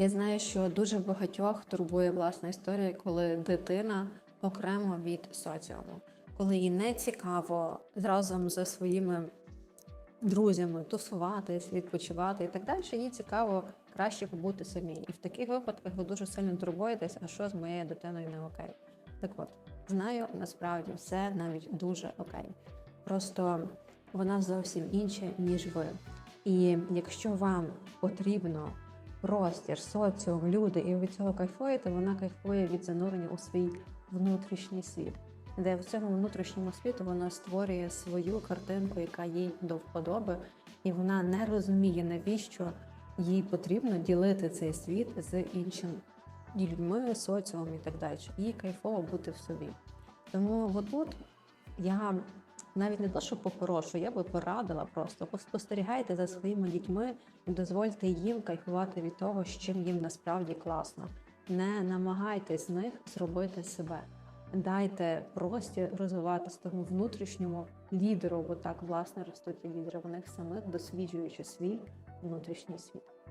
Я знаю, що дуже багатьох турбує власна історія, коли дитина окремо від соціуму, коли їй не цікаво разом зі своїми друзями тусуватись, відпочивати і так далі. Їй цікаво краще побути самій. І в таких випадках ви дуже сильно турбуєтесь, а що з моєю дитиною не окей. Так от, знаю, насправді все навіть дуже окей. Просто вона зовсім інша, ніж ви. І якщо вам потрібно простір, соціум, люди, і ви цього кайфуєте, вона кайфує від занурення у свій внутрішній світ, де в цьому внутрішньому світу вона створює свою картинку, яка їй до вподоби, і вона не розуміє, навіщо їй потрібно ділити цей світ з іншим людьми, соціумом і так далі. Їй кайфово бути в собі. Тому отут я навіть не то, що попрошу, я би порадила просто поспостерігайте за своїми дітьми і дозвольте їм кайфувати від того, з чим їм насправді класно. Не намагайтесь з них зробити себе. Дайте простір розвиватися тому внутрішньому лідеру, бо так власне ростуть лідери в них самих, досліджуючи свій внутрішній світ.